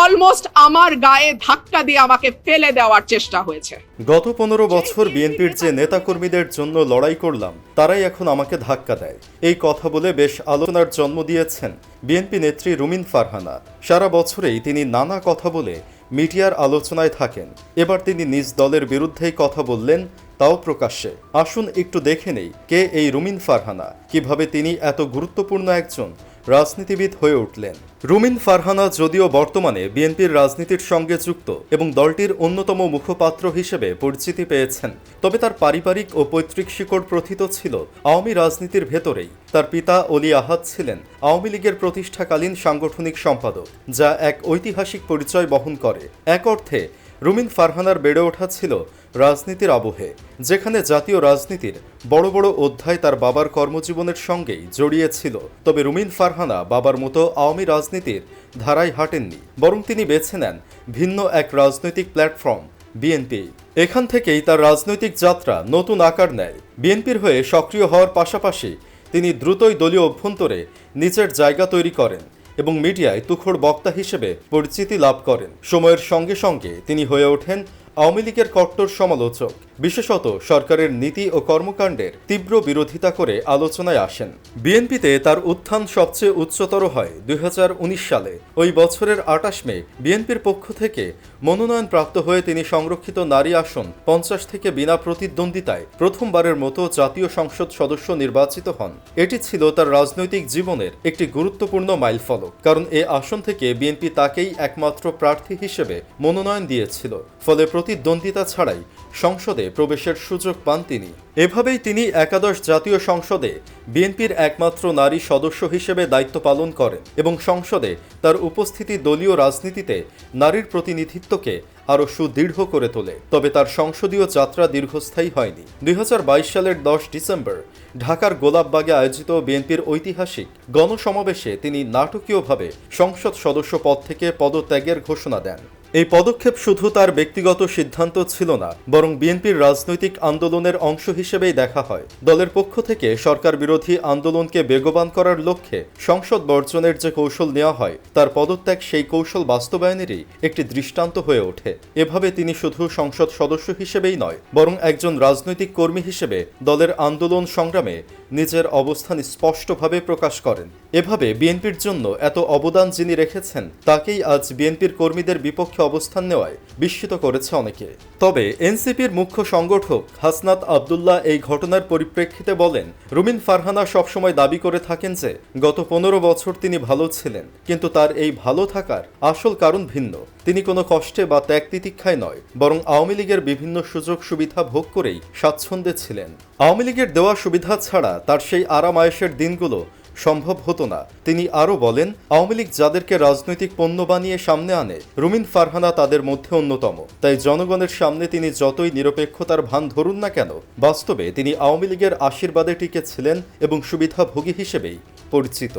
Almost আমার গায়ে ধাক্কা দিয়ে আমাকে ফেলে দেওয়ার চেষ্টা হয়েছে। গত পনেরো বছর বিএনপির যে নেতাকর্মীদের জন্য লড়াই করলাম, তারাই এখন আমাকে ধাক্কা দেয়। এই কথা বলে বেশ আলোচনার জন্ম দিয়েছেন বিএনপি নেত্রী রুমিন ফারহানা। সারা বছরেই তিনি নানা কথা বলে মিডিয়ার আলোচনায় থাকেন। এবার তিনি নিজ দলের বিরুদ্ধেই কথা বললেন, তাও প্রকাশ্যে। আসুন একটু দেখে নেই কে এই রুমিন ফারহানা, কীভাবে তিনি এত গুরুত্বপূর্ণ একজন রাজনীতিবিদ হয়ে উঠলেন। রুমিন ফারহানা যদিও বর্তমানে বিএনপির রাজনীতির সঙ্গে যুক্ত এবং দলটির অন্যতম মুখপাত্র হিসেবে পরিচিতি পেয়েছেন, তবে তার পারিবারিক ও পৈতৃক শিকড় প্রথিত ছিল আওয়ামী রাজনীতির ভেতরেই। তার পিতা অলি আহাদ ছিলেন আওয়ামী লীগের প্রতিষ্ঠাকালীন সাংগঠনিক সম্পাদক, যা এক ঐতিহাসিক পরিচয় বহন করে। এক অর্থে, রুমিন ফারহানার বেড়ে ওঠা ছিল রাজনীতির আবহে, যেখানে জাতীয় রাজনীতির বড় বড় অধ্যায় তার বাবার কর্মজীবনের সঙ্গেই জড়িয়ে ছিল। তবে রুমিন ফারহানা বাবার মতো আওয়ামী রাজনীতির ধারায় হাঁটেননি, বরং তিনি বেছে নেন ভিন্ন এক রাজনৈতিক প্ল্যাটফর্ম, বিএনপি। এখান থেকেই তার রাজনৈতিক যাত্রা নতুন আকার নেয়। বিএনপির হয়ে সক্রিয় হওয়ার পাশাপাশি তিনি দ্রুতই দলীয় অভ্যন্তরে নিজের জায়গা তৈরি করেন এবং মিডিয়ায় তুখোড় বক্তা হিসেবে পরিচিতি লাভ করেন। সময়ের সঙ্গে সঙ্গে তিনি হয়ে ওঠেন আওয়ামী লীগের কট্টর সমালোচক, বিশেষত সরকারের নীতি ও কর্মকাণ্ডের তীব্র বিরোধিতা করে আলোচনায় আসেন। বিএনপিতে তার উত্থান সবচেয়ে উচ্চতর হয় দুই হাজার উনিশ সালে। ওই বছরের আটাশ মে বিএনপির পক্ষ থেকে মনোনয়ন প্রাপ্ত হয়ে তিনি সংরক্ষিত নারী আসন পঞ্চাশ থেকে বিনা প্রতিদ্বন্দ্বিতায় প্রথমবারের মতো জাতীয় সংসদ সদস্য নির্বাচিত হন। এটি ছিল তার রাজনৈতিক জীবনের একটি গুরুত্বপূর্ণ মাইলফলক, কারণ এ আসন থেকে বিএনপি তাকেই একমাত্র প্রার্থী হিসেবে মনোনয়ন দিয়েছিল। ফলে প্রতিদ্বন্দ্বিতা ছাড়াই সংসদে প্রবেশের সুযোগ পান তিনি। এভাবেই তিনি একাদশ জাতীয় সংসদে বিএনপির একমাত্র নারী সদস্য হিসেবে দায়িত্ব পালন করেন এবং সংসদে তার উপস্থিতি দলীয় রাজনীতিতে নারীর প্রতিনিধিত্বকে আরও সুদৃঢ় করে তোলে। তবে তার সংসদীয় যাত্রা দীর্ঘস্থায়ী হয়নি। দুই হাজার বাইশ সালের দশ ডিসেম্বর ঢাকার গোলাপবাগে আয়োজিত বিএনপির ঐতিহাসিক গণসমাবেশে তিনি নাটকীয়ভাবে সংসদ সদস্য পদ থেকে পদত্যাগের ঘোষণা দেন। এই পদক্ষেপ শুধু তার ব্যক্তিগত সিদ্ধান্ত ছিল না, বরং বিএনপির রাজনৈতিক আন্দোলনের অংশ হিসেবেই দেখা হয়। দলের পক্ষ থেকে সরকার বিরোধী আন্দোলনকে বেগবান করার লক্ষ্যে সংসদ বর্জনের যে কৌশল নেওয়া হয়, তার পদত্যাগ সেই কৌশল বাস্তবায়নেরই একটি দৃষ্টান্ত হয়ে ওঠে। এভাবে তিনি শুধু সংসদ সদস্য হিসেবেই নয়, বরং একজন রাজনৈতিক কর্মী হিসেবে দলের আন্দোলন সংগ্রামে নিজের অবস্থান স্পষ্টভাবে প্রকাশ করেন। এভাবে বিএনপির জন্য এত অবদান যিনি রেখেছেন, তাকেই আজ বিএনপির কর্মীদের বিপক্ষে অবস্থান নেওয়ায় বিস্মিত করেছে অনেকে। তবে এনসিপির মুখ্য সংগঠক হাসনাত আবদুল্লাহ এই ঘটনার পরিপ্রেক্ষিতে বলেন, রুমিন ফারহানা সবসময় দাবি করে থাকেন যে, গত পনেরো বছর তিনি ভালো ছিলেন, কিন্তু তার এই ভালো থাকার আসল কারণ ভিন্ন। তিনি কোনো কষ্টে বা ত্যাগ তিতিক্ষায় নয়, বরং আওয়ামী লীগের বিভিন্ন সুযোগ সুবিধা ভোগ করেই স্বাচ্ছন্দ্যে ছিলেন। আওয়ামী লীগের দেওয়া সুবিধা ছাড়া তার সেই আরাম আয়েসের দিনগুলো সম্ভব হতো না। তিনি আরও বলেন, আওয়ামী লীগ যাদেরকে রাজনৈতিক পণ্য বানিয়ে সামনে আনে, রুমিন ফারহানা তাদের মধ্যে অন্যতম। তাই জনগণের সামনে তিনি যতই নিরপেক্ষতার ভান ধরুন না কেন, বাস্তবে তিনি আওয়ামী লীগের আশীর্বাদে টিকে ছিলেন এবং সুবিধাভোগী হিসেবেই পরিচিত।